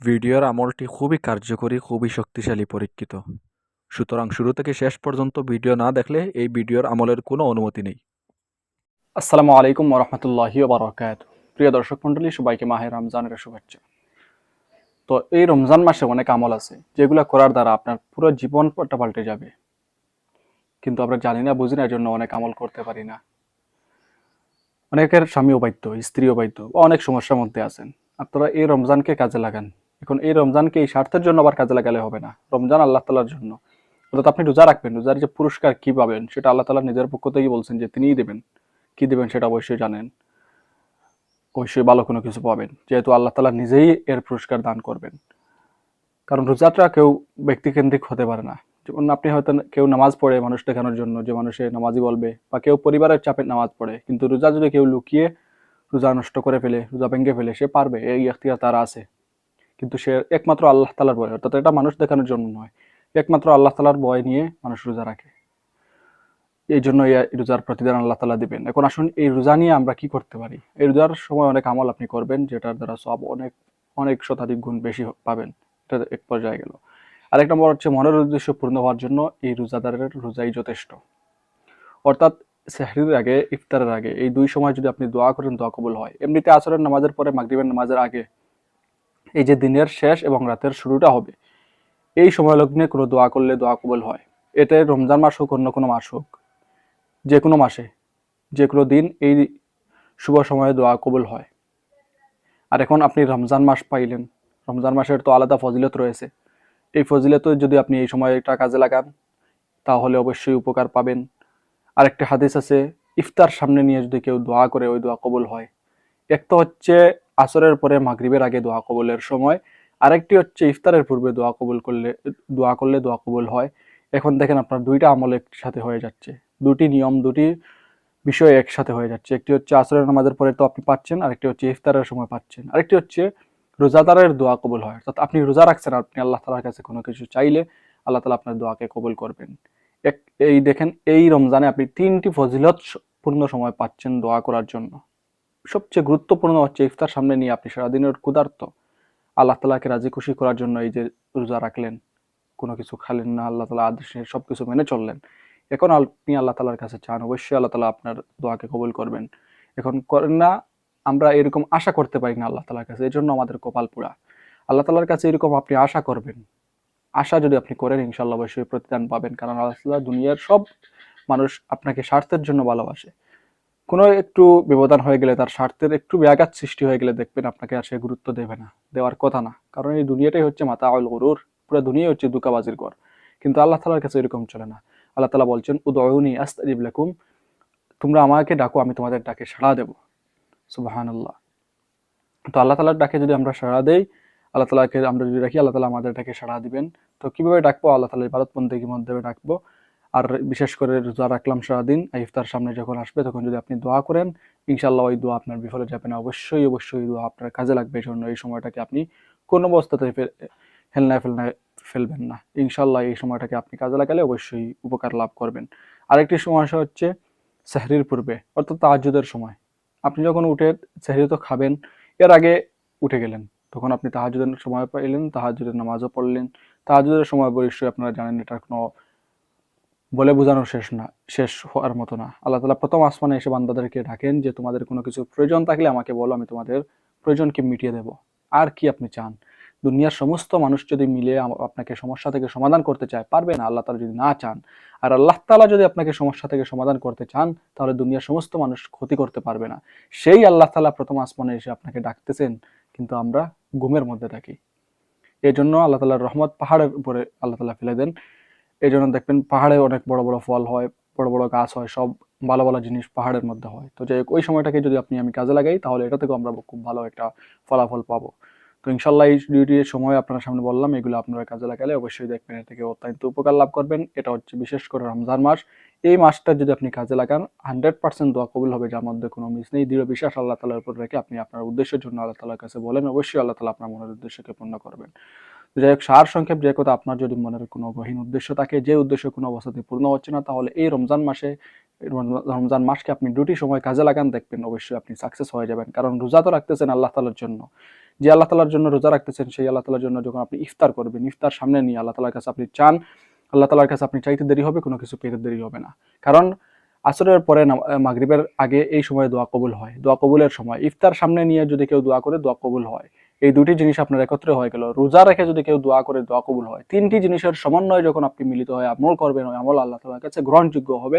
ভিডিওর আমলটি খুবই কার্যকরী, খুবই শক্তিশালী পরীক্ষিত। সুতরাং শুরু থেকে শেষ পর্যন্ত ভিডিও না দেখলে এই ভিডিওর আমলের কোনো অনুমতি নেই। আসসালামু আলাইকুম রহমতুল্লাহি বারকাত। প্রিয় দর্শক মন্ডলী সবাইকে মাহে রমজানের শুভেচ্ছা। তো এই রমজান মাসে অনেক আমল আছে, যেগুলো করার দ্বারা আপনার পুরো জীবনটা পাল্টে যাবে। কিন্তু আমরা জানি না, বুঝি না জন্য অনেক আমল করতে পারি না। অনেকের স্বামী অবাধ্য স্ত্রী অবাধ্য অনেক সমস্যার মধ্যে আছেন। আপনারা এই রমজানকে কাজে লাগান। এখন এই রমজানকে এই স্বার্থের জন্য আবার কাজে লাগালে হবে না। রমজান আল্লাহ তালার জন্য। অর্থাৎ আপনি রোজা রাখবেন, রোজার যে পুরস্কার কি পাবেন, সেটা আল্লাহ তালা নিজের পক্ষ থেকেই বলছেন যে তিনিই দেবেন। কি দেবেন সেটা অবশ্যই জানেন। অবশ্যই ভালো কোনো কিছু পাবেন, যেহেতু আল্লাহ তালা নিজেই এর পুরস্কার দান করবেন। কারণ রোজাটা কেউ ব্যক্তিকেন্দ্রিক হতে পারে না। যেমন আপনি হয়তো কেউ নামাজ পড়ে মানুষ দেখানোর জন্য, যে মানুষে নামাজি বলবে, বা কেউ পরিবারের চাপে নামাজ পড়ে, কিন্তু রোজা যদি কেউ লুকিয়ে রোজা নষ্ট করে ফেলে, রোজা ভেঙে ফেলে, সে পারবে, এই এখতিয়ার তার আছে। কিন্তু সে একমাত্র আল্লাহ তালার ভয়, অর্থাৎ এটা মানুষ দেখানোর জন্য নয়। একমাত্র আল্লাহ তালার ভয় নিয়ে মানুষ রোজা রাখে। এই জন্য এই রোজার প্রতিদান আল্লাহ তালা দিবেন। এখন আসুন, এই রোজা নিয়ে আমরা কি করতে পারি? এই রোজার সময় অনেক আমল আপনি করবেন, যেটার দ্বারা সব অনেক অনেক শতাধিক গুণ বেশি পাবেন। এটা এক পর্যায়ে গেল। আরেক নম্বর হচ্ছে মনের উদ্দেশ্য পূর্ণ হওয়ার জন্য এই রোজাদারের রোজাই যথেষ্ট। অর্থাৎ সেহরির আগে, ইফতারের আগে, এই দুই সময় যদি আপনি দোয়া করেন, দোয়া কবুল হয়। এমনিতে আসরের নামাজের পরে মাগরিবের নামাজের আগে এই যে দিনের শেষ এবং রাতের শুরুটা হবে, এই সময় লগ্নে কোনো দোয়া করলে দোয়া কবল হয়। এতে রমজান মাস হোক, অন্য কোনো মাস হোক, যে কোনো মাসে, যে কোনো দিন এই শুভ সময়ে দোয়া কবুল হয়। আর এখন আপনি রমজান মাস পাইলেন, রমজান মাসের তো আলাদা ফজিলত রয়েছে। এই ফজিলত যদি আপনি এই সময়টা কাজে লাগান, তাহলে অবশ্যই উপকার পাবেন। আরেকটা হাদিস আছে, ইফতার সামনে নিয়ে যদি কেউ দোয়া করে, ওই দোয়া কবুল হয়। এক তো হচ্ছে আসরের পরে মাগরিবের আগে দোয়া কবুলের সময়। আরেকটি হচ্ছে ইফতারের পূর্বে দোয়া কবুল করলে, দোয়া করলে দোয়া কবুল হয়। এখন দেখেন আপনার দুইটা আমল একসাথে হয়ে যাচ্ছে। দুটি নিয়ম, দুটি বিষয় একসাথে হয়ে যাচ্ছে। একটি হচ্ছে আসরের নামাজের পরে তো আপনি পাচ্ছেন, আরেকটি হচ্ছে ইফতারের সময় পাচ্ছেন। আরেকটি হচ্ছে রোজাদারের দোয়া কবুল হয়। অর্থাৎ আপনি রোজা রাখছেন, আপনি আল্লাহ তালার কাছে কোনো কিছু চাইলে আল্লাহ তালা আপনার দোয়াকে কবুল করবেন। এক, এই দেখেন, এই রমজানে আপনি তিনটি ফজিলত পূর্ণ সময় পাচ্ছেন দোয়া করার জন্য। সবচেয়ে গুরুত্বপূর্ণ হচ্ছে ইফতার সামনে নিয়ে আপনি সারাদিনের ক্ষুধার্ত। আল্লাহ তালাকে রাজি খুশি করার জন্য এই যে রোজা রাখলেন, কোনো কিছু খালেন না, আল্লাহ তালা আদেশে সব কিছু মেনে চললেন। এখন আপনি আল্লাহ তালার কাছে চান, অবশ্যই আল্লাহ তালা আপনার দোয়াকে কবুল করবেন। এখন করেন না, আমরা এরকম আশা করতে পারি না আল্লাহ তালার কাছে এই জন্য আমাদের কপাল পুরা আল্লাহ তালার কাছে এরকম আপনি আশা করবেন। আশা যদি আপনি করেন ইনশাল্লাহ অবশ্যই প্রতিদান পাবেন, কারণ আল্লাহ তাআলা দুনিয়ার সব মানুষ আপনাকে স্বার্থের জন্য ভালোবাসে। কোনো একটু ব্যবধান হয়ে গেলে, তার স্বার্থের একটু ব্যাঘাত সৃষ্টি হয়ে গেলে দেখবেন আপনাকে আর সে গুরুত্ব দেবে না। দেওয়ার কথা না। কারণ এই দুনিয়াটাই হচ্ছে মাতা আল গরুর, পুরো দুনিয়াই হচ্ছে দুকাবাজির ঘর। কিন্তু আল্লাহ তালার কাছে এরকম চলে না। আল্লাহ তালা বলছেন উদয়নি আস্তাজিব লাকুম। তোমরা আমাকে ডাকো, আমি তোমাদের ডাকে সাড়া দেবো। সুবাহানাল্লাহ। তো আল্লাহ তালার ডাকে যদি আমরা সাড়া দেই, আল্লাহ তালাকে আমরা যদি রাখি আল্লাহ তালা আমাদের ডাকে সাড়া দিবেন। তো কীভাবে ডাকবো? আল্লাহ তালা ভারত বন্দেগীর মাধ্যমে ডাকবো। আর বিশেষ করে রোজা রাখলাম সারাদিন, ইফতার সামনে যখন আসবে তখন যদি আপনি দোয়া করেন ইনশাল্লাহ ওই দোয়া আপনার বিফলে যাবে না। অবশ্যই অবশ্যই দোয়া আপনার কাজে লাগবে, এই জন্য এই সময়টাকে আপনি কোনো অবস্থাতে হেলনায় ফেলনায় ফেলবেন না। ইনশাল্লাহ এই সময়টাকে আপনি কাজে লাগালে অবশ্যই উপকার লাভ করবেন। আরেকটি সমস্যা হচ্ছে সেহরির পূর্বে, অর্থাৎ তাহাজুদের সময়। আপনি যখন উঠে, সেহরি তো খাবেন, এর আগে উঠে গেলেন। তখন আপনি তাহাজুদের সময় পাইলেন তাহাজুদের নামাজও পড়লেন। তাহাজুদের সময় অবশ্যই আপনারা জানেন এটা কোনো বলে বোঝানো শেষ না, শেষ হওয়ার মতো না। আল্লাহ তালা প্রথম আসমানে এসে বান্দাদেরকে ডাকেন যে, তোমাদের কোনো কিছু প্রয়োজন থাকলে আমাকে বলো, আমি তোমাদের প্রয়োজনকে মিটিয়ে দেব। আর কি আপনি চান? দুনিয়ার সমস্ত মানুষ যদি মিলে আপনাকে সমস্যা থেকে সমাধান করতে চায়, পারবে না আল্লাহ তালা যদি না চান। আর আল্লাহ তালা যদি আপনাকে সমস্যা থেকে সমাধান করতে চান, তাহলে দুনিয়ার সমস্ত মানুষ ক্ষতি করতে পারবে না। সেই আল্লাহ তালা প্রথম আসমানে এসে আপনাকে ডাকতেছেন, কিন্তু আমরা ঘুমের মধ্যে থাকি। এই জন্য আল্লাহ তালার রহমত পাহাড়ের উপরে আল্লাহ তালা ফেলে দেন। এই জন্য দেখবেন পাহাড়ে অনেক বড় বড় ফল হয় বড় বড় গাছ হয় সব ভালো ভালো জিনিস পাহাড়ের মধ্যে হয়। তো হোক, ওই সময়টাকে যদি আপনি আমি কাজে লাগাই তাহলে এটা থেকেও আমরা খুব ভালো একটা ফলাফল পাবো। তো ইনশাল্লাহ এই ডিউটির সময় আপনার সামনে বললাম এগুলো আপনারা কাজে লাগালে অবশ্যই দেখবেন এর থেকে অত্যন্ত উপকার লাভ করবেন। এটা হচ্ছে বিশেষ করে রমজান মাস। এই মাসটা যদি আপনি কাজে লাগান হান্ড্রেড পার্সেন্ট দোয়া কবুল হবে যার মধ্যে কোনো মিস নেই। দৃঢ় বিশ্বাস আল্লাহ তালার উপর রেখে আপনি আপনার উদ্দেশ্যের জন্য আল্লাহ তালার কাছে বলেন অবশ্যই আল্লাহ তালা আপনার মনের উদ্দেশ্যকে পূর্ণ করবেন। যাই হোক, সার সংক্ষেপ যে কথা আপনার যদি মনের কোনো গহীন উদ্দেশ্য থাকে, যে উদ্দেশ্য কোনো অবস্থাতে পূর্ণ হচ্ছে না, তাহলে এই রমজান মাসে, রমজান- মাসকে আপনি দুটি সময় কাজে লাগান, দেখবেন অবশ্যই আপনি সাকসেস হয়ে যাবেন। কারণ রোজা তো রাখতেছেন আল্লাহ তালার জন্য। যে আল্লাহ তালার জন্য রোজা রাখতেছেন, সেই আল্লাহ তালার জন্য যখন আপনি ইফতার করবেন, ইফতার সামনে নিয়ে আল্লাহ তালার কাছে আপনি চান, আল্লাহ তালার কাছে আপনি চাইতে দেরি হবে, কোনো কিছু পেতে দেরি হবে না। কারণ আসরের পরে মাগরিবের আগে এই সময় দোয়া কবুল হয়। দোয়া কবুলের সময় ইফতার সামনে নিয়ে যদি কেউ দোয়া করে, দোয়া কবুল হয়। এই দুটি জিনিস আপনার একত্রে হয়ে গেল। রোজা রেখে যদি কেউ দোয়া করে, দোয়া কবুল হয়। তিনটি জিনিসের সমন্বয় যখন আপনি মিলিত হয়ে আমল করবেন, ওই আমল আল্লাহ তালার কাছে গ্রহণযোগ্য হবে।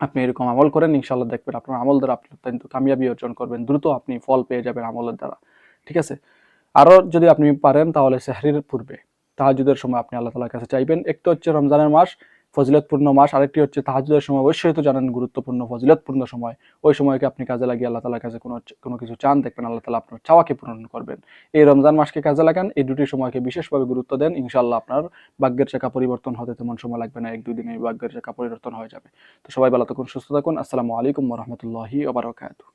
আপনি এরকম আমল করেন ইনশাল্লাহ দেখবেন আপনার আমল দ্বারা আপনি অত্যন্ত কামিয়াবি অর্জন করবেন। দ্রুত আপনি ফল পেয়ে যাবেন আমলের দ্বারা। ঠিক আছে? আরও যদি আপনি পারেন, তাহলে সেহরির পূর্বে, তাহাজুদের সময় আপনি আল্লাহ তালার কাছে চাইবেন। একটু হচ্ছে রমজানের মাস ফজিলতপূর্ণ মাস। আরেকটি হচ্ছে তাহাজুদের সময়। অবশ্যই তো জানেন গুরুত্বপূর্ণ ফজিলতপূর্ণ সময়। ওই সময়কে আপনি কাজে লাগিয়ে আল্লাহ তালার কাছে কোনো কোনো কিছু চান? দেখবেন আল্লাহ তালা আপনার চাওয়াকে পূরণ করবেন। এই রমজান মাসকে কাজে লাগান। এই দুটি সময়কে বিশেষভাবে গুরুত্ব দেন। ইনশাল্লাহ আপনার ভাগ্যের চাকা পরিবর্তন হতে তেমন সময় লাগবে না। এক দুই দিনে ভাগ্যের চাকা পরিবর্তন হয়ে যাবে। তো সবাই ভালো থাকুন, সুস্থ থাকুন। আসসালামু আলাইকুম রহমতুল্লাহি ওবরাকাতু